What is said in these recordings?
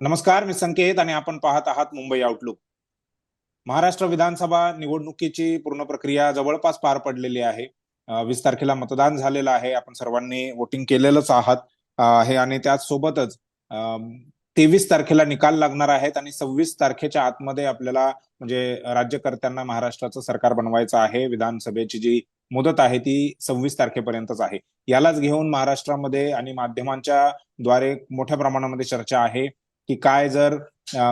नमस्कार मी संकेत आणि आपण पाहत आहात मुंबई आउटलुक महाराष्ट्र विधानसभा निवडणुकीची पूर्ण प्रक्रिया जवळपास पार पडलेली आहे. वीस तारखेला मतदान झालेलं आहे. आपण सर्वांनी वोटिंग केलेलंच आहात. अं, हे आणि त्याचसोबतच तेवीस तारखेला निकाल लागणार आहेत आणि सव्वीस तारखेच्या आतमध्ये आपल्याला म्हणजे राज्यकर्त्यांना महाराष्ट्राचं सरकार बनवायचं आहे. विधानसभेची जी मुदत आहे ती सव्वीस तारखेपर्यंतच आहे. यालाच घेऊन महाराष्ट्रामध्ये आणि माध्यमांच्या द्वारे मोठ्या प्रमाणामध्ये चर्चा आहे. की काय जर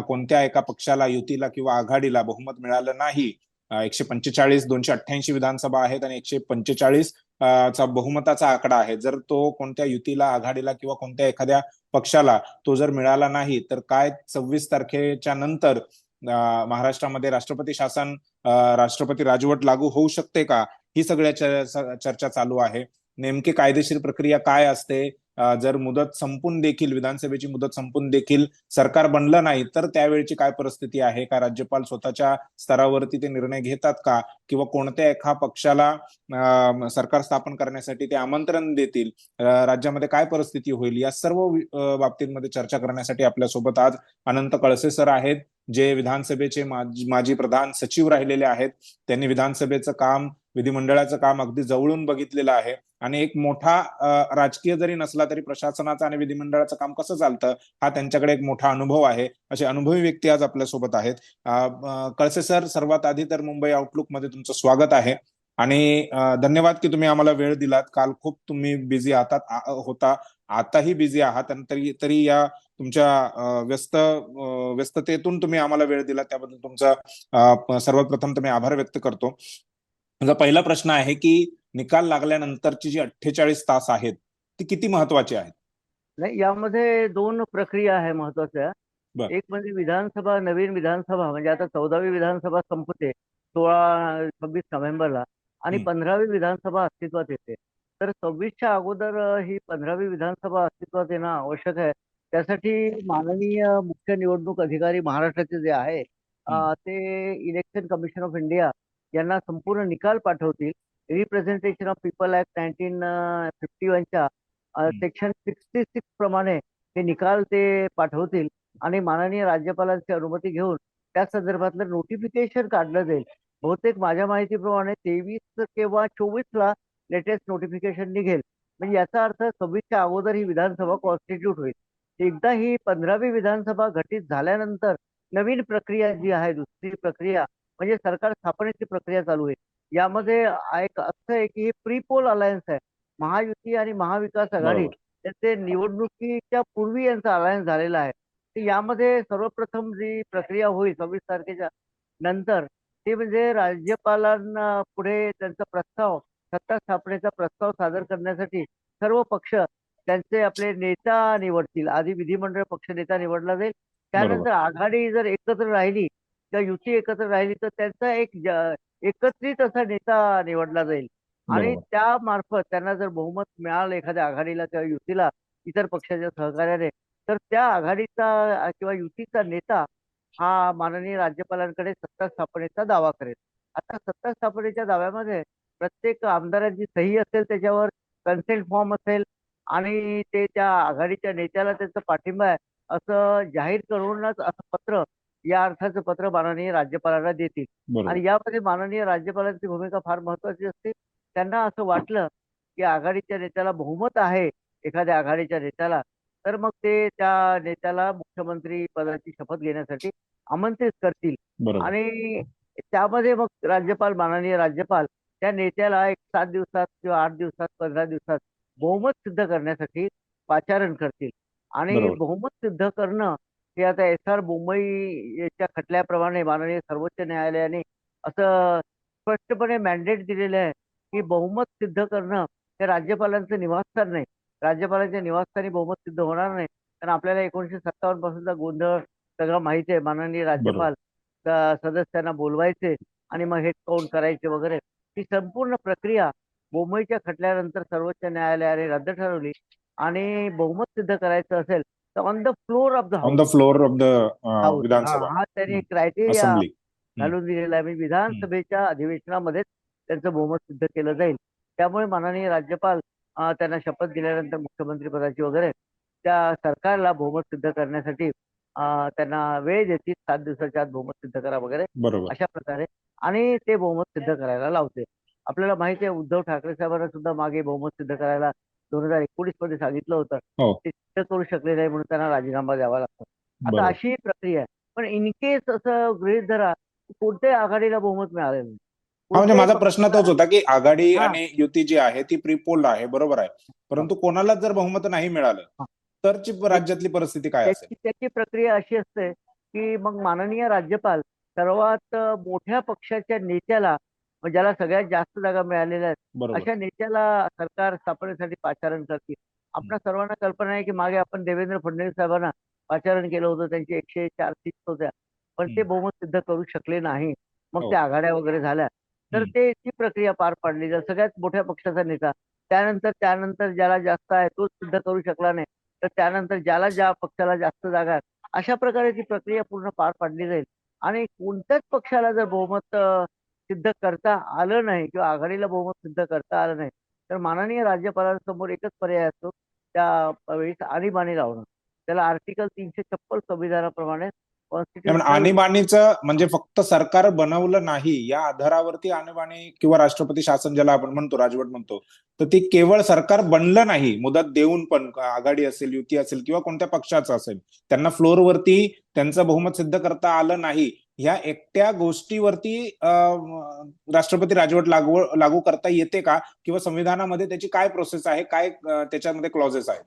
कोणत्या एका पक्षाला युतीला किंवा आघाडीला बहुमत मिळालं नाही एकशे पंचेचाळीस दोनशे अठ्ठ्याऐंशी विधानसभा आहेत आणि एकशे पंचेचाळीस चा बहुमताचा आकडा आहे. जर तो कोणत्या युतीला आघाडीला किंवा कोणत्या एखाद्या पक्षाला तो जर मिळाला नाही तर काय सव्वीस तारखेच्या नंतर महाराष्ट्रामध्ये राष्ट्रपती शासन राष्ट्रपती राजवट लागू होऊ शकते का? ही सगळ्या चर्चा चालू आहे. नेमकी कायदेशीर प्रक्रिया काय असते? जर मुदत संपून देखील विधानसभेची मुदत संपून देखील सरकार बनलं नाही तर त्यावेळची काय परिस्थिती आहे? का राज्यपाल स्वतःच्या स्तरावरती ते निर्णय घेतात का? किंवा कोणत्या एका पक्षाला सरकार स्थापन करण्यासाठी ते आमंत्रण देतील? राज्यामध्ये काय परिस्थिती होईल? या सर्व बाबतींमध्ये चर्चा करण्यासाठी आपल्यासोबत आज अनंत कळसे सर आहेत जे विधानसभेचे माजी माजी प्रधान सचिव राहिलेले आहेत. त्यांनी विधानसभेचं काम विधिमंडळाचं काम अगदी जवळून बघितलेलं आहे. आणि एक मोठा राजकीय जरी नसला तरी प्रशासनाचं आणि विधिमंडळाचं काम कसं चालतं हा त्यांच्याकडे एक मोठा अनुभव आहे. असे अनुभवी व्यक्ती आज आपल्यासोबत आहेत. कळसे सर सर्वात आधी तर मुंबई आउटलुकमध्ये तुमचं स्वागत आहे. आणि धन्यवाद की तुम्ही आम्हाला वेळ दिलात. काल खूप तुम्ही बिझी आहात होता. आताही बिझी आहात आणि तरी तरी या तुमच्या व्यस्त व्यस्ततेतून तुम्ही आम्हाला वेळ दिला त्याबद्दल तुमचा सर्वप्रथम तुम्ही आभार व्यक्त करतो. माझा पहिला प्रश्न आहे की निकाल लागल्यानंतरची जी अठ्ठेचाळीस तास आहेत ती किती महत्वाची आहेत नाही यामध्ये दोन प्रक्रिया आहे महत्त्वाच्या. एक म्हणजे विधानसभा नवीन विधानसभा म्हणजे आता चौदावी विधानसभा संपते सोळा सव्वीस नोव्हेंबरला आणि. पंधरावी विधानसभा अस्तित्वात येते तर सव्वीसच्या अगोदर ही पंधरावी विधानसभा अस्तित्वात येणं आवश्यक आहे त्यासाठी माननीय मुख्य निवडणूक अधिकारी महाराष्ट्राचे जे आहे. ते इलेक्शन कमिशन ऑफ इंडिया यांना संपूर्ण निकाल पाठवतील. Representation of people act nineteen fifty वनच्या. सेक्शन सिक्स्टी सिक्स प्रमाणे ते निकाल ते पाठवतील आणि माननीय राज्यपालांची अनुमती घेऊन त्या संदर्भातलं नोटिफिकेशन काढलं जाईल. बहुतेक माझ्या माहितीप्रमाणे तेवीस किंवा चोवीसला लेटेस्ट नोटिफिकेशन निघेल. म्हणजे याचा अर्थ सव्वीसच्या अगोदर ही विधानसभा कॉन्स्टिट्यूट होईल. एकदा ही पंधरावी विधानसभा घटित झाल्यानंतर नवीन प्रक्रिया जी आहे दुसरी प्रक्रिया म्हणजे सरकार स्थापनेची प्रक्रिया चालू होईल यामध्ये एक असं आहे की हे प्री पोल अलायन्स आहे. महायुती आणि महाविकास आघाडी. त्याचे निवडणुकीच्या पूर्वी यांचा अलायन्स झालेला आहे. यामध्ये सर्वप्रथम जी प्रक्रिया होईल सव्वीस तारखेच्या नंतर ते म्हणजे राज्यपालांना पुढे त्यांचा प्रस्ताव सत्ता स्थापनेचा प्रस्ताव सादर करण्यासाठी सर्व पक्ष त्यांचे आपले नेता निवडतील. आधी विधिमंडळ पक्ष नेता निवडला जाईल. त्यानंतर आघाडी जर एकत्र राहिली किंवा युती एकत्र राहिली तर त्यांचा एक एकत्रित असा नेता निवडला जाईल आणि. त्या मार्फत त्यांना जर बहुमत मिळालं एखाद्या आघाडीला किंवा युतीला इतर पक्षाच्या सहकार्याने तर त्या आघाडीचा किंवा युतीचा नेता हा माननीय राज्यपालांकडे सत्ता स्थापनेचा दावा करेल आता सत्ता स्थापनेच्या दाव्यामध्ये प्रत्येक आमदारांची सही असेल त्याच्यावर कन्सेंट फॉर्म असेल आणि ते त्या आघाडीच्या नेत्याला त्यांचा पाठिंबा आहे असं जाहीर करूनच असं पत्र या अर्थाचं पत्र माननीय राज्यपालांना देतील. आणि यामध्ये माननीय राज्यपालांची भूमिका फार महत्वाची असते. त्यांना असं वाटलं की आघाडीच्या नेत्याला बहुमत आहे एखाद्या आघाडीच्या नेत्याला तर मग ते त्या नेत्याला मुख्यमंत्री पदाची शपथ घेण्यासाठी आमंत्रित करतील. आणि त्यामध्ये मग राज्यपाल माननीय राज्यपाल त्या नेत्याला एक सात दिवसात किंवा आठ दिवसात पंधरा दिवसात बहुमत सिद्ध करण्यासाठी पाचारण करतील. आणि. बहुमत सिद्ध करणं हे आता एस आर मुंबईच्या खटल्याप्रमाणे माननीय सर्वोच्च न्यायालयाने असं स्पष्टपणे मॅन्डेट दिलेलं आहे की बहुमत सिद्ध करणं हे राज्यपालांचं निवासस्थान नाही. राज्यपालांच्या निवासस्थानी बहुमत सिद्ध होणार नाही. कारण आपल्याला एकोणीशे सत्तावन्न पासूनचा गोंधळ सगळं माहिती आहे. माननीय राज्यपाल सदस्यांना बोलवायचे आणि मग हेड काउंट करायचे वगैरे. ही संपूर्ण प्रक्रिया मुंबईच्या खटल्यानंतर सर्वोच्च न्यायालयाने रद्द ठरवली आणि बहुमत सिद्ध करायचं असेल on the floor of the on the floor of the Vidhan Sabha हा त्यांनी. क्रायटेरिया घालून दिलेला आहे. म्हणजे विधानसभेच्या अधिवेशनामध्येच त्यांचं बहुमत सिद्ध केलं जाईल. त्यामुळे माननीय राज्यपाल त्यांना शपथ दिल्यानंतर मुख्यमंत्री पदाची वगैरे त्या सरकारला बहुमत सिद्ध करण्यासाठी त्यांना वेळ देतील. सात दिवसाच्या आत बहुमत सिद्ध करा वगैरे. अशा प्रकारे. आणि ते बहुमत सिद्ध करायला लावते आपल्याला माहिती आहे उद्धव ठाकरे साहेबांना सुद्धा मागे बहुमत सिद्ध करायला दोन हजार एकोणीसमध्ये सांगितलं होतं हो. ते सिद्ध करू शकले नाही म्हणून त्यांना राजीनामा द्यावा लागतो. आता बरोबर. अशी प्रक्रिया आहे. पण इन केस असं गृहीत धरा की कोणत्याही आघाडीला बहुमत मिळालेलं नाही. हा म्हणजे कोणत्याही माझा प्रश्न तोच होता की आघाडी हा. आणि युती जी आहे ती प्रीपोल आहे बरोबर आहे. परंतु कोणालाच जर बहुमत नाही मिळालं हा. तरची राज्यातली परिस्थिती काय असेल? त्याची त्याची प्रक्रिया अशी असते की मग माननीय राज्यपाल सर्वात अ, मोठ्या पक्षाच्या नेत्याला म्हणजे ज्याला सगळ्यात जास्त जागा मिळालेल्या आहेत बरोबर. अशा नेत्याला सरकार स्थापनेसाठी पाचारण करतील. आपल्या सर्वांना कल्पना आहे की मागे आपण देवेंद्र फडणवीस साहेबांना पाचारण केलं होतं त्यांची एकशे चार सीट्स होत्या. पण ते हम्म. बहुमत सिद्ध करू शकले नाही. मग हो. त्या आघाड्या वगैरे झाल्या. तर हम्म. ते ती प्रक्रिया पार पाडली. जर सगळ्यात मोठ्या पक्षाचा नेता त्यानंतर त्यानंतर ज्याला जास्त आहे तोच सिद्ध करू शकला नाही. तर त्यानंतर ज्याला ज्या पक्षाला जास्त जागा आहेत अशा प्रकारे ती प्रक्रिया पूर्ण पार पाडली जाईल. आणि कोणत्याच पक्षाला जर बहुमत अ, सिद्ध करता आलं नाही किंवा आघाडीला बहुमत सिद्ध करता आलं नाही तर माननीय राज्यपालांसमोर एकच पर्याय असतो त्या वेळेस आणीबाणी लावणं. त्याला आर्टिकल तीनशे छप्पन संविधानाप्रमाणे आणीबाणीचं म्हणजे फक्त सरकार बनवलं नाही या आधारावरती आणीबाणी किंवा राष्ट्रपती शासन ज्याला आपण म्हणतो राजवट म्हणतो तर ती केवळ सरकार बनलं नाही मुदत देऊन पण आघाडी असेल युती असेल किंवा कोणत्या पक्षाचं असेल त्यांना फ्लोअरवरती त्यांचं बहुमत सिद्ध करता आलं नाही ह्या एकट्या गोष्टीवरती राष्ट्रपती राजवट लागू लागू करता येते का? किंवा संविधानामध्ये त्याची काय प्रोसेस आहे? काय त्याच्यामध्ये क्लॉजेस आहेत?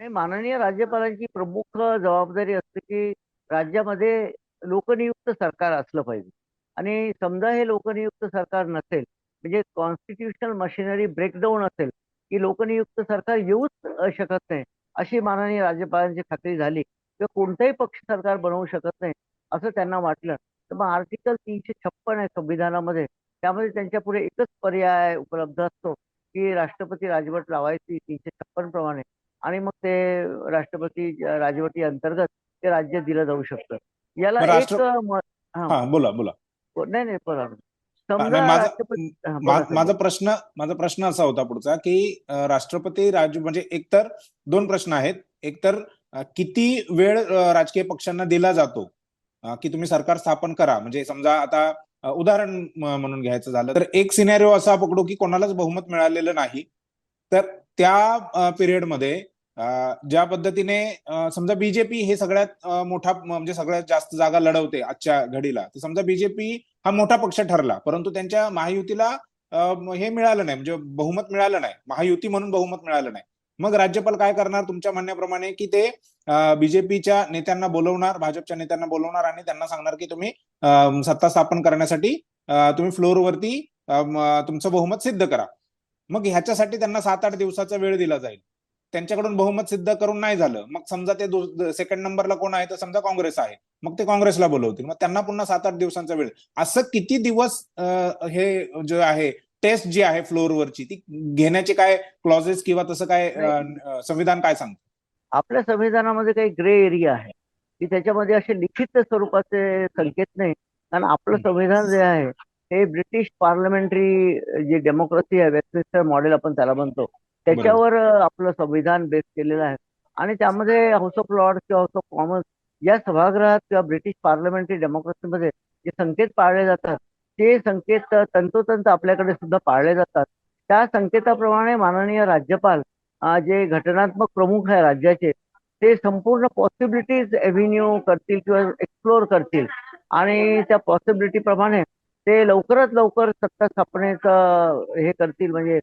माननीय राज्यपालांची प्रमुख जबाबदारी असते की राज्यामध्ये लोकनियुक्त सरकार असलं पाहिजे. आणि समजा हे लोकनियुक्त सरकार नसेल म्हणजे कॉन्स्टिट्युशनल मशिनरी ब्रेकडाऊन असेल की लोकनियुक्त सरकार येऊच शकत नाही अशी माननीय राज्यपालांची खात्री झाली किंवा कोणताही पक्ष सरकार बनवू शकत नाही असं त्यांना वाटलं. तर मग आर्टिकल तीनशे छप्पन आहे संविधानामध्ये. त्यामध्ये त्यांच्या पुढे एकच पर्याय उपलब्ध असतो की राष्ट्रपती राजवट लावायची तीनशे छप्पन प्रमाणे. आणि मग ते राष्ट्रपती राजवटी अंतर्गत ते राज्य दिलं जाऊ शकतं. याला एक बोला बोला. नाही नाही हा, नाही, माझा राष्ट्रपती हा, बोला. माझा प्रश्न माझा प्रश्न असा होता पुढचा की राष्ट्रपती राज म्हणजे एकतर दोन प्रश्न आहेत. एकतर किती वेळ राजकीय पक्षांना दिला जातो? की तुम्ही सरकार स्थापन करा. म्हणजे समजा आता उदाहरण म्हणून घ्यायचं झालं तर एक सिनेरिओ असा पकडू की कोणालाच बहुमत मिळालेलं नाही. तर त्या पिरियडमध्ये ज्या पद्धतीने समजा बीजेपी हे सगळ्यात मोठा म्हणजे सगळ्यात जास्त जागा लढवते आजच्या घडीला. तर समजा बीजेपी हा मोठा पक्ष ठरला परंतु त्यांच्या महायुतीला हे मिळालं नाही. म्हणजे बहुमत मिळालं नाही. महायुती म्हणून बहुमत मिळालं नाही. मग राज्यपाल काय करणार? तुमच्या म्हणण्याप्रमाणे की ते बीजेपीच्या नेत्यांना बोलवणार भाजपच्या नेत्यांना बोलवणार आणि त्यांना सांगणार की तुम्ही सत्ता स्थापन करण्यासाठी तुम्ही फ्लोअरवरती तुमचं बहुमत सिद्ध करा. मग ह्याच्यासाठी त्यांना सात आठ दिवसाचा वेळ दिला जाईल. त्यांच्याकडून बहुमत सिद्ध करून नाही झालं. मग समजा ते सेकंड नंबरला कोण आहे? तर समजा काँग्रेस आहे. मग ते काँग्रेसला बोलवतील. मग त्यांना पुन्हा सात आठ दिवसांचा वेळ. असं किती दिवस हे जे आहे टेस्ट जी आहे फ्लोअरवरची ती घेण्याचे काय क्लॉजेस किंवा तसं काय संविधान काय सांगतं? आपल्या संविधानामध्ये काही ग्रे एरिया आहे की त्याच्यामध्ये असे लिखित स्वरूपाचे संकेत नाही. कारण आपलं. संविधान जे आहे हे ब्रिटिश पार्लमेंटरी जे डेमोक्रेसी आहे वेस्टमिनिस्टर मॉडेल आपण त्याला म्हणतो. त्याच्यावर आपलं संविधान बेस केलेलं आहे. आणि त्यामध्ये हाऊस ऑफ लॉर्ड किंवा हाऊस ऑफ कॉमन्स या सभागृहात किंवा ब्रिटिश पार्लमेंटरी डेमोक्रेसीमध्ये जे संकेत पाळले जातात ते संकेत तंतोतंत आपल्याकडे सुद्धा पाळले जातात. त्या संकेताप्रमाणे माननीय राज्यपाल जे घटनात्मक प्रमुख आहे राज्याचे ते संपूर्ण पॉसिबिलिटीज एव्हेन्यू करतील किंवा एक्सप्लोर करतील. आणि त्या पॉसिबिलिटी प्रमाणे ते लवकरात लवकर सत्ता स्थापनेचं हे करतील. म्हणजे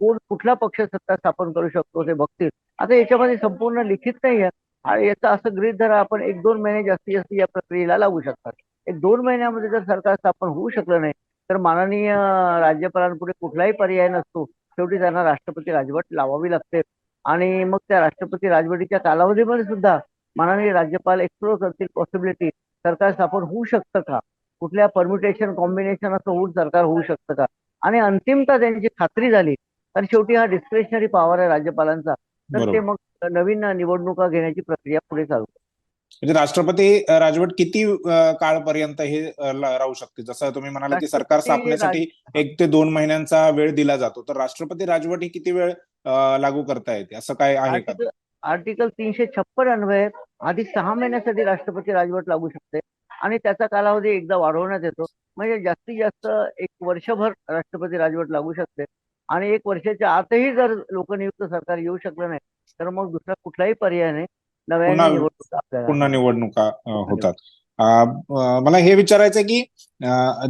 कोण कुठला पक्ष सत्ता स्थापन करू शकतो ते बघतील. आता याच्यामध्ये संपूर्ण लिखित नाही आहे आणि याचं असं गृहित धरा आपण एक दोन महिने जास्तीत जास्त या प्रक्रियेला लागू शकतात. एक दोन महिन्यामध्ये जर सरकार स्थापन होऊ शकलं नाही तर माननीय राज्यपालांपुढे कुठलाही पर्याय नसतो. शेवटी त्यांना राष्ट्रपती राजवट लावावी लागते. आणि मग त्या राष्ट्रपती राजवटीच्या कालावधीमध्ये सुद्धा माननीय राज्यपाल एक्सप्लोर करतील पॉसिबिलिटी सरकार स्थापन होऊ शकतं का? कुठल्या परम्युटेशन कॉम्बिनेशन असं होऊन सरकार होऊ शकतं का? आणि अंतिमता त्यांची खात्री झाली. कारण शेवटी हा डिस्क्रिशनरी पॉवर आहे राज्यपालांचा. तर. ते मग नवीन निवडणुका घेण्याची प्रक्रिया पुढे चालू म्हणजे राष्ट्रपती राजवट किती काळपर्यंत हे राहू शकते? जसं तुम्ही म्हणाले की सरकार स्थापनेसाठी एक ते दोन महिन्यांचा वेळ दिला जातो. तर राष्ट्रपती राजवट ही किती वेळ लागू करता येते? असं काय आहे का? आर्टिकल तीनशे छप्पन अन्वये आधी सहा महिन्यासाठी राष्ट्रपती राजवट लागू शकते आणि त्याचा कालावधी एकदा वाढवण्यात येतो. म्हणजे जास्तीत जास्त एक वर्षभर राष्ट्रपती राजवट लागू शकते आणि एक वर्षाच्या आतही जर लोकनियुक्त सरकार येऊ शकलं नाही तर मग दुसरा कुठलाही पर्याय नाही. पुन्हा- निवडणूक पुन्हा होतात. मला हे विचारायचं की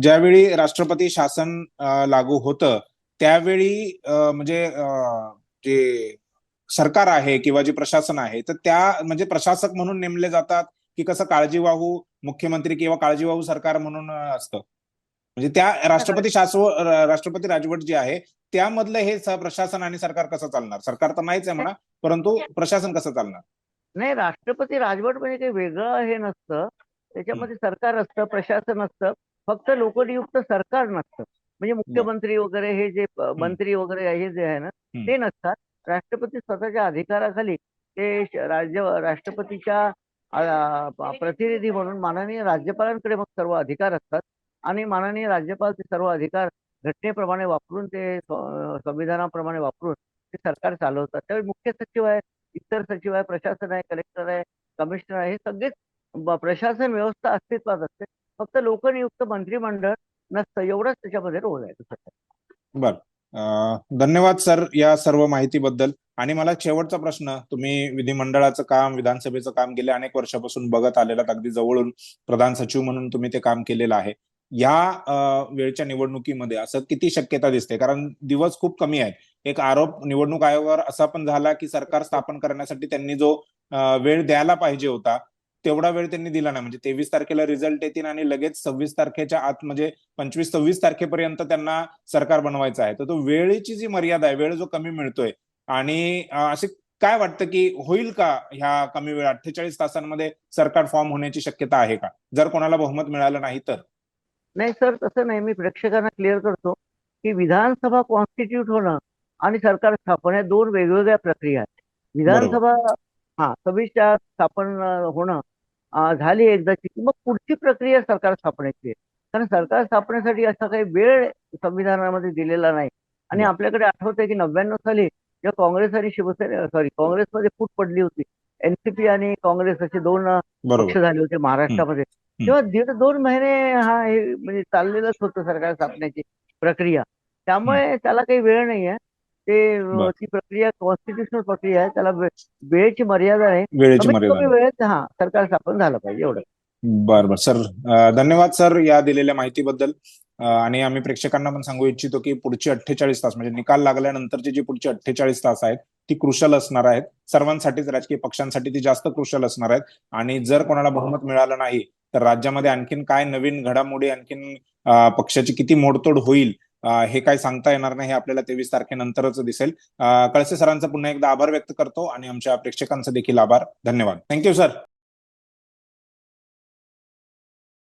ज्यावेळी राष्ट्रपती शासन लागू होतं त्यावेळी म्हणजे जे सरकार आहे किंवा जे प्रशासन आहे तर त्या म्हणजे प्रशासक म्हणून नेमले जातात की कसं काळजीवाहू मुख्यमंत्री किंवा काळजीवाहू सरकार म्हणून असतं? म्हणजे त्या राष्ट्रपती शासव राष्ट्रपती राजवट जी आहे त्यामधलं हे प्रशासन आणि सरकार कसं चालणार? सरकार तर नाहीच आहे म्हणा परंतु प्रशासन कसं चालणार? नाही राष्ट्रपती राजवट म्हणजे काही वेगळं हे नसतं. त्याच्यामध्ये सरकार असतं प्रशासन असतं. फक्त लोकनियुक्त सरकार नसतं. म्हणजे मुख्यमंत्री वगैरे हे जे मंत्री वगैरे हे जे आहे ना. ते नसतात. राष्ट्रपती स्वतःच्या अधिकाराखाली ते राज्य राष्ट्रपतीच्या प्रतिनिधी म्हणून माननीय राज्यपालांकडे मग सर्व अधिकार असतात. आणि माननीय राज्यपाल ते सर्व अधिकार घटनेप्रमाणे वापरून ते संविधानाप्रमाणे वापरून ते सरकार चालवतात. त्यावेळी मुख्य सचिव आहे इतर सचिव आहे प्रशासन आहे कलेक्टर आहे कमिशनर आहे हे सगळेच प्रशासन व्यवस्था अस्तित्वात असते. फक्त लोकनियुक्त मंत्रिमंडळ नसतं एवढंच त्याच्यामध्ये रोल आहे. बर. धन्यवाद सर या सर्व माहितीबद्दल. आणि मला शेवटचा प्रश्न तुम्ही विधिमंडळाचं काम विधानसभेचं काम गेल्या अनेक वर्षापासून बघत आलेला अगदी जवळून प्रधान सचिव म्हणून तुम्ही ते काम केलेलं आहे. या वेळच्या निवडणुकीमध्ये असं किती शक्यता दिसते? कारण दिवस खूप कमी आहेत. एक आरोप निवडणूक आयोगावर असा पण झाला की सरकार स्थापन करण्यासाठी त्यांनी जो वेळ द्यायला पाहिजे होता तेवढा वेळ त्यांनी दिला नाही. म्हणजे तेवीस तारखेला रिझल्ट येतील आणि लगेच सव्वीस तारखेच्या आत म्हणजे पंचवीस सव्वीस तारखेपर्यंत त्यांना सरकार बनवायचं आहे. तर तो वेळेची जी मर्यादा आहे वेळ जो कमी मिळतोय आणि असे काय वाटतं की होईल का ह्या कमी वेळ? अठ्ठेचाळीस तासांमध्ये सरकार फॉर्म होण्याची शक्यता आहे का? जर कोणाला बहुमत मिळालं नाही तर. नाही सर तसं नाही. मी प्रेक्षकांना क्लिअर करतो की विधानसभा कॉन्स्टिट्यूट होणं आणि सरकार स्थापन या दोन वेगवेगळ्या प्रक्रिया आहेत. विधानसभा हा सव्वीसच्या स्थापन होणं झाली एकदाची मग पुढची प्रक्रिया सरकार स्थापनेची आहे. कारण सरकार स्थापनेसाठी असा काही वेळ संविधानामध्ये दिलेला नाही. आणि. आपल्याकडे आठवतंय की नव्याण्णव साली जेव्हा काँग्रेस आणि शिवसेना सॉरी काँग्रेसमध्ये फूट पडली होती. एनसीपी आणि काँग्रेस असे दोन पक्ष झाले होते महाराष्ट्रामध्ये. तेव्हा दीड दोन महिने हा हे म्हणजे चाललेलंच होतं सरकार स्थापनेची प्रक्रिया. त्यामुळे त्याला काही वेळ नाही आहे ते. ती प्रक्रिया कॉन्स्टिट्युशनल प्रक्रिया आहे. त्याला वेळेची मर्यादा आहे वेळेची मर्यादा वेळेत हा सरकार स्थापन झालं पाहिजे एवढं. बर बर. सर धन्यवाद सर या दिलेल्या माहितीबद्दल. आणि आम्ही प्रेक्षकांना पण सांगू इच्छितो की पुढची अठ्ठेचाळीस तास म्हणजे निकाल लागल्यानंतरची जी पुढची अठ्ठेचाळीस तास आहेत ती क्रुशल असणार आहेत. सर्वांसाठीच राजकीय पक्षांसाठी ती जास्त क्रुशल असणार आहेत. आणि जर कोणाला बहुमत मिळालं नाही तर राज्यामध्ये आणखीन काय नवीन घडामोडी आणखीन पक्षाची किती मोडतोड होईल हे काय सांगता येणार नाही हे आपल्याला तेवीस तारखेनंतरच दिसेल. कळसे सरांचा पुन्हा एकदा आभार व्यक्त करतो आणि आमच्या प्रेक्षकांचा देखील आभार. धन्यवाद. Thank you sir